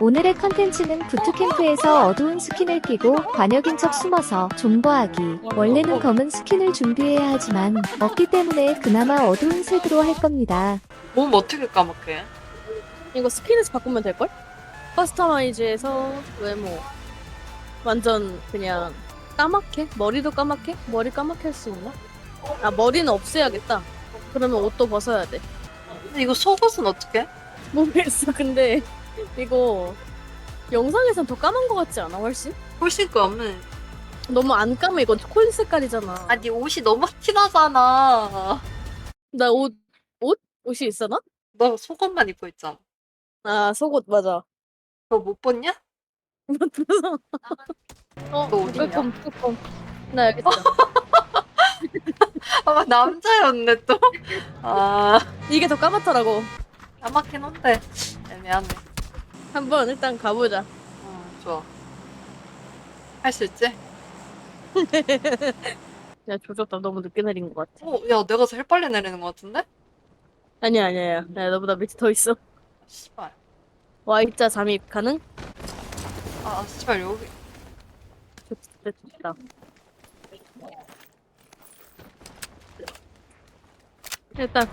오늘의 컨텐츠는 부트캠프에서 어두운 스킨을 끼고 관역인 척 숨어서 존버하기. 원래는 검은 스킨을 준비해야 하지만 없기 때문에 그나마 어두운 색으로 할 겁니다. 몸 어떻게 까맣게? 이거 스킨에서 바꾸면 될걸? 커스터마이즈에서 외모 완전 그냥 까맣게? 머리도 까맣게? 머리 까맣게 할 수 있나? 아 머리는 없애야겠다 그러면 옷도 벗어야 돼 근데 이거 속옷은 어떻게? 모르겠어 근데 이거 영상에선 더 까만 거 같지 않아 훨씬? 훨씬 까매. 너무 안 까매 이건 콜 색깔이잖아 아니 옷이 너무 티나잖아. 나 옷 옷? 옷이 있어 나? 너 속옷만 입고 있잖아. 아 속옷 맞아 너못 봤냐? 그래서 어너 어딨냐? 뚜껑 뚜껑 나 여기 있어 아 남자였네 또. 아 이게 더 까맣더라고 까맣긴 한데 애매하네. 한번 일단 가보자 응 좋아. 할 수 있지? 야 조졌다 너무 늦게 내린 것 같아 어, 야 내가 제일 빨리 내리는 것 같은데? 아니야 아니야 야 너보다 밑에 더 있어 씨발. Y자 잠입 가능? 아 씨발 여기. 좋다 좋다 일단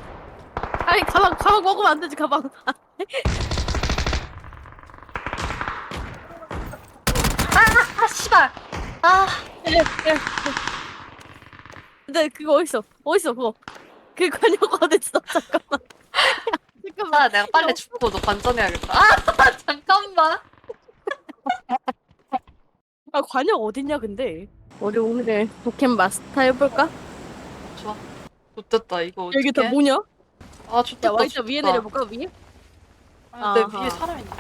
아니 가방 가방 먹으면 안 되지 가방 아 씨발. 아 예, 예. 근데 그거 어딨어 어딨어 그거 그 관여가 어딨어 잠깐만 야, 잠깐만 아, 내가 빨리 죽고 너 관전해야겠다. 아 잠깐만. 아 관여 어딨냐 근데 우리 오늘 도캠 마스터 해볼까? 좋아. 좋됐다 이거 어떡해? 여기 다 뭐냐? 아. 야 Y자 좋됐다. 위에 내려볼까 위에? 아, 내 아하. 위에 사람 있네.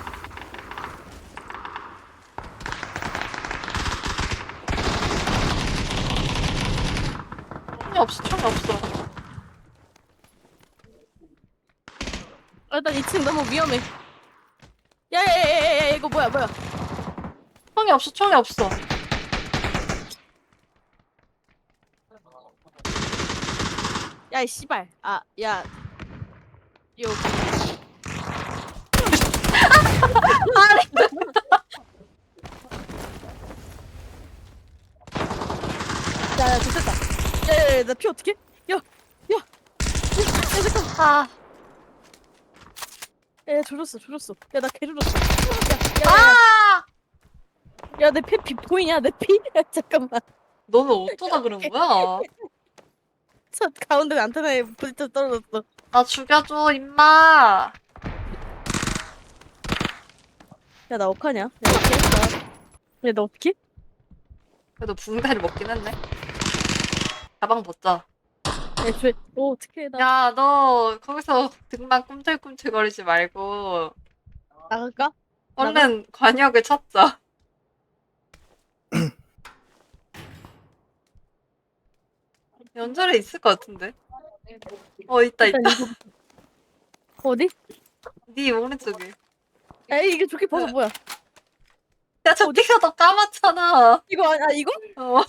총이 없어, 총이 없어. 아, 일단 2층 너무 위험해. 야야야야야 이거 뭐야 뭐야? 총이 없어, 총이 없어. 야 이 씨발. 아 야. 요. 야야 됐다. 야야야 나 피 어떻게? 야. 야. 야, 야 잠깐. 아, 야, 야 조졌어 조졌어. 야 나 개조졌어. 아! 야내 피 피 보이냐 내 피? 야, 잠깐만. 너는 어쩌다 그런 거야? 첫 가운데 안테나에 부딪혀 떨어졌어. 나 죽여줘, 임마. 야나 어떡하냐? 야 어떡해? 야너 어떡해? 그래도 붕대를 먹긴 했네. 가방 벗자. 야 쟤. 어 어떡해 나 야, 너 거기서 등만 꿈틀꿈틀거리지 말고 나갈까? 얼른 관역을 찾자. 연절에 있을 것 같은데. 어, 있다, 있다. 일단 이거 어디? 네 오른쪽에. 야 이게 좋게 봐서 뭐야? 야, 저기가 더 까맣잖아. 이거 아니 아 이거? 어.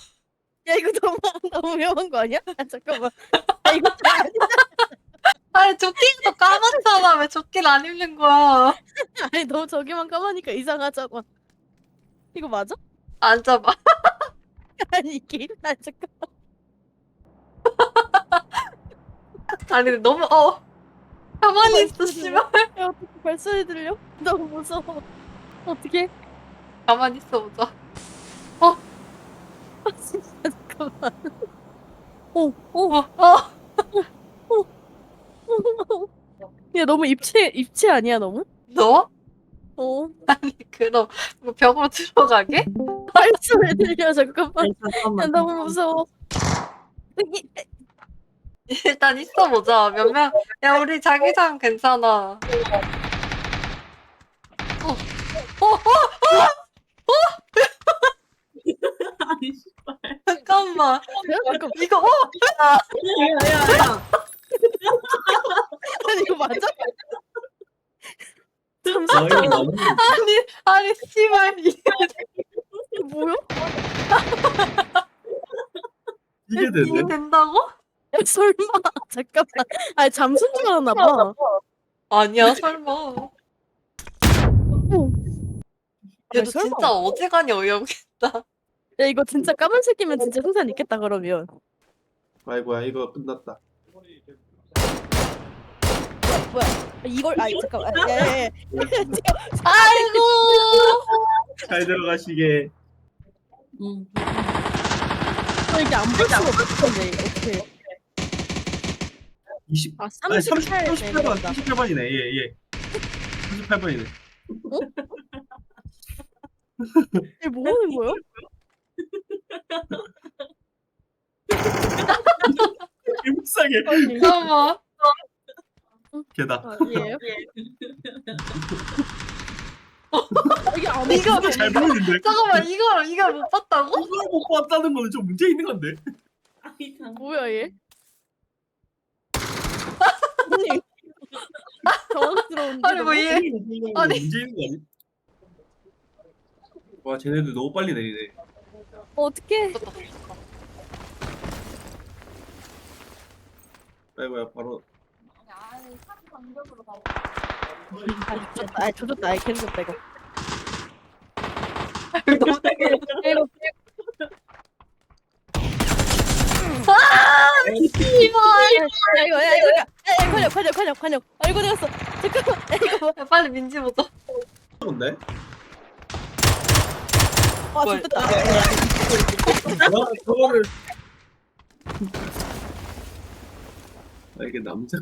야 이거 너무 너무 위험한 거 아니야? 아 잠깐만. 야 이거 좀 아니 아니, 조끼가 더 까맣잖아. 왜 조끼를 안 입는 거야? 아니 너무 저기만 까마니까 이상하잖아. 이거 맞아? 앉아봐. 아니 이게 아 잠깐. 아니, 근데 너무, 어. 가만히 어, 씨발. 야 어떻게 발소리 들려? 너무 무서워. 어떻게? 가만히 있어 보자. 아 진짜 잠깐만. 오 오. 어, 어. 야 너무 입체 입체 아니야 너무? 너? 어. 아니, 그럼, 뭐 벽으로 들어가게? 발소리 들려 잠깐만. 야 잠깐만. 너무 무서워. 일단 있어 보자. 몇 명, 야, 우리 자기장 괜찮아. 어, 어, 어, 아니, 씨발. 잠깐만. 잠깐 이거, 어! 야, 야, 야. 아니 이거 맞아? 너무 아니, 아니, 씨발. 이게 뭐야? 이게 되네. 이게 된다고? 야, 설마 잠깐만. 아니 잠수인 줄 알았나 봐. 아니야, 설마. 오. 얘도 설마. 진짜 어지간히 어이없겠다. 야 이거 진짜 까만색이면 진짜 승산 있겠다 그러면. 아이고야 이거 끝났다. 뭐야? 이걸 아 잠깐만. 야야야. 아이고. 잘 들어가시게. 음. 저 이게 안 볼 수가 없던데 어떻게? 20. 아 아니 38. 30, 38번 38번이네. 예 예. 38번이네. 이게 뭐 하는 거야? 불쌍해. 아니. 잠깐만. 걔다. 아, 예. 이게 안 이거 이거 잘 보이는데. 잠깐만 이거 이거 못 봤다고? 이걸 못 봤다는 거는 좀 문제 있는 건데. 뭐야 얘? 아니 당황스러운데 아니 뭐 얘. 아니. 문제 있는 거 아니? 와 쟤네들 너무 빨리 내리네. 어떻게? 아이고야 바로. 아 조졌다. 아. 아 개조졌다 이거. 너무 이거 이거 야 이거 야 이거 야, 야 관역 관역 관역 관역. 알고 내갔어. 잠깐만. 야 이거 뭐? 야, 빨리 민지 보자. 건데? 아 뭘. 좋겠다. 저거를. 아 이게 남자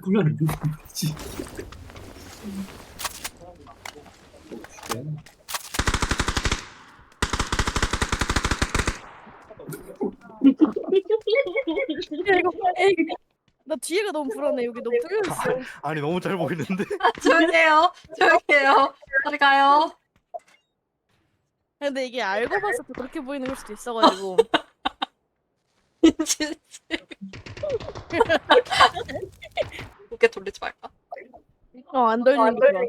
이거 야, 이거. 나 뒤에가 너무 불안해. 여기 너무 뚫려 있어. 아니 너무 잘 보이는데 아, 조용히 해요. 조용히 해요. 빨리 가요. 근데 이게 알고 봐서 또 그렇게 보이는 걸 수도 있어가지고. 씨. 고개 돌리지 말까? 어 안 돌리는 게 좋아.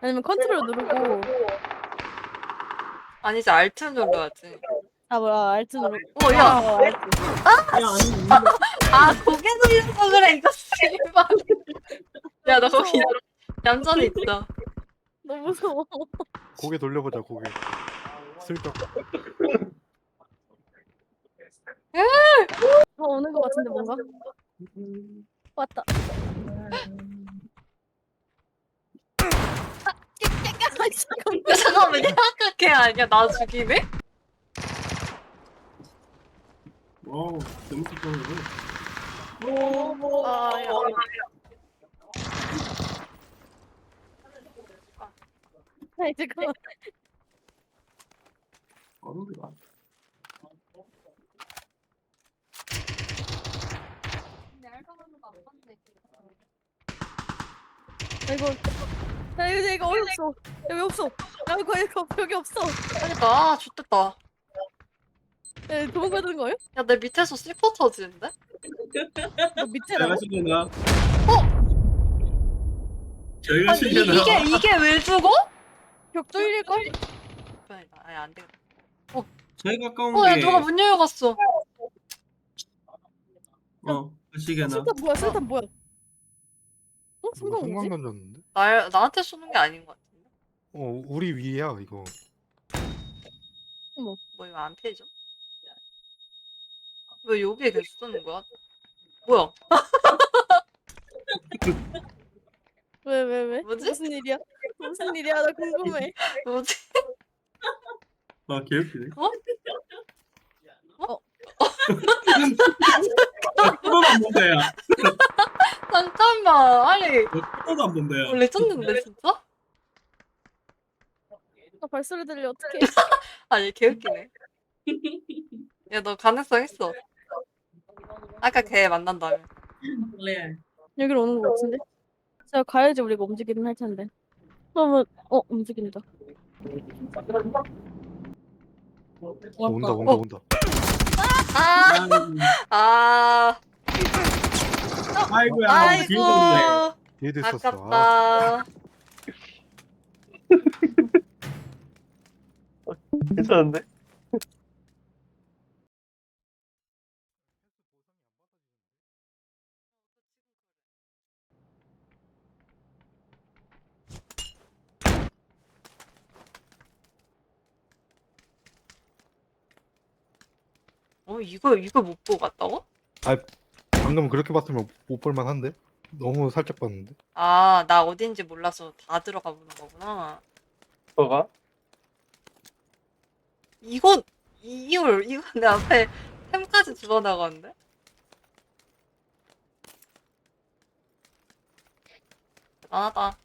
아니면 컨트롤 누르고 아니지 알트 눌러야지. 아 뭐야 알트 누르고. 어, 야. 아, 알트. 야 아니 아 고개 돌려서 그래 이거 씨발. 야너 거기 얌전히 있다. 너무 무서워. 고개 돌려보자 고개 슬쩍 어, 오는 것 같은데 뭔가? 왔다. 아, 잠깐만. 야, 잠깐만 아까 걔 아니야 나 죽이네? 어 너무 좋네. 아, 야. 아이, 잠깐만. 어디가? 아, 이거. 야, 이거, 이거 어디 없어. 여기 없어. 야, 이거, 이거, 여기 없어. 그러니까 아 좋됐다. 야, 도망가는 거예요? 야 내 밑에서 슬퍼 터지는데? 너 밑에라고? 시켜나? 저희가 아니 이, 시켜나? 이게 이게 왜 죽어? 벽 뚫릴 걸? 아니다. 아니 안 되겠다. 제일 가까운 어 야 게. 누가 문 열어갔어. 어 시계나. 술탄 뭐야, 술탄 뭐야? 어? 누가 성공 뭐지? 성광 던졌는데 날 나한테 쏘는 게 아닌 것 같은데. 어 우리 위야 이거 뭐 이거 안 피해져? 왜 여기에 계속 쏘는 거야? 뭐야? 왜, 왜, 왜? 뭐지? 무슨 일이야? 무슨 일이야? 나 궁금해. 뭐지? 아 개웃기네. 어? 그건 안 본다 야. 잠깐만. 아니 그건 안 본다 야. 원래 쪘는데 진짜? 나 발소리 들려, 어떡해. 아니 개웃기네. 야 너 가능성 있어. 아까 걔 만난다며. 여기로 오는 거 같은데? 자, 가야지 우리가 움직이긴 할 텐데. 그러면, 어, 움직인다. 온다 온다 온다 아, 아, 아이고야. 아이고, 얘도 있었어 아, 아깝다. 괜찮은데? 어 이거 이거 못 보고 갔다고? 방금 그렇게 봤으면 못 볼만 한데? 너무 살짝 봤는데. 아 나 어딘지 몰라서 다 들어가 보는 거구나. 뭐가? 이거 이걸 이거 내 앞에 햄까지 집어나가는데? 대단하다.